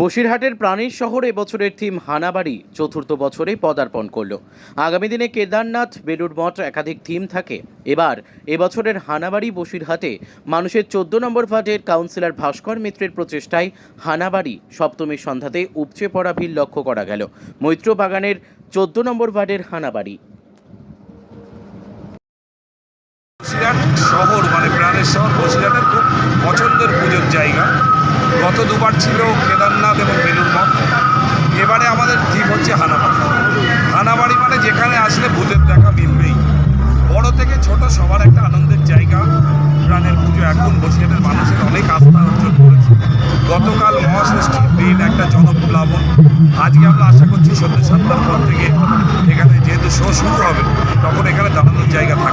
বসিরহাটের প্রাণীর শহর এবছরের থিম হানাবাড়ি, চতুর্থ বছরে পদার্পণ করল। আগামী দিনে কেদারনাথ বেলুর মঠ একাধিক থিম থাকে। এবার, এবছরের হানাবাড়ি বসিরহাটে মানুষের চোদ্দ নম্বর ওয়ার্ডের কাউন্সিলর ভাস্কর মিত্রের প্রচেষ্টায় হানাবাড়ি সপ্তমীর সন্ধ্যাতে উপচে পড়া ভিড় লক্ষ্য করা গেল। মৈত্র বাগানের চোদ্দ নম্বর ওয়ার্ডের হানাবাড়ি। শহর মানে প্রাণের শহর। বসিরহাটের খুব পছন্দের পুজোর জায়গা। গত দুবার ছিল কেদারনাথ এবং বেলুর মঠ এবারে আমাদের থিম হচ্ছে হানাবাড়ি। হানাবাড়ি মানে যেখানে আসলে ভূতের দেখা মিলবেই। বড় থেকে ছোট সবার একটা আনন্দের জায়গা। প্রাণের পুজো এখন বসিরহাটের মানুষের অনেক আস্থা অর্জন করেছে। গতকাল মহাষষ্ঠীর দিন একটা জনপ্লাবন। আজকে আমরা আশা করছি সন্ধ্যে সাতটার পর থেকে এখানে যেহেতু শো শুরু হবে, তখন এখানে দাঁড়ানোর জায়গা থাকবে।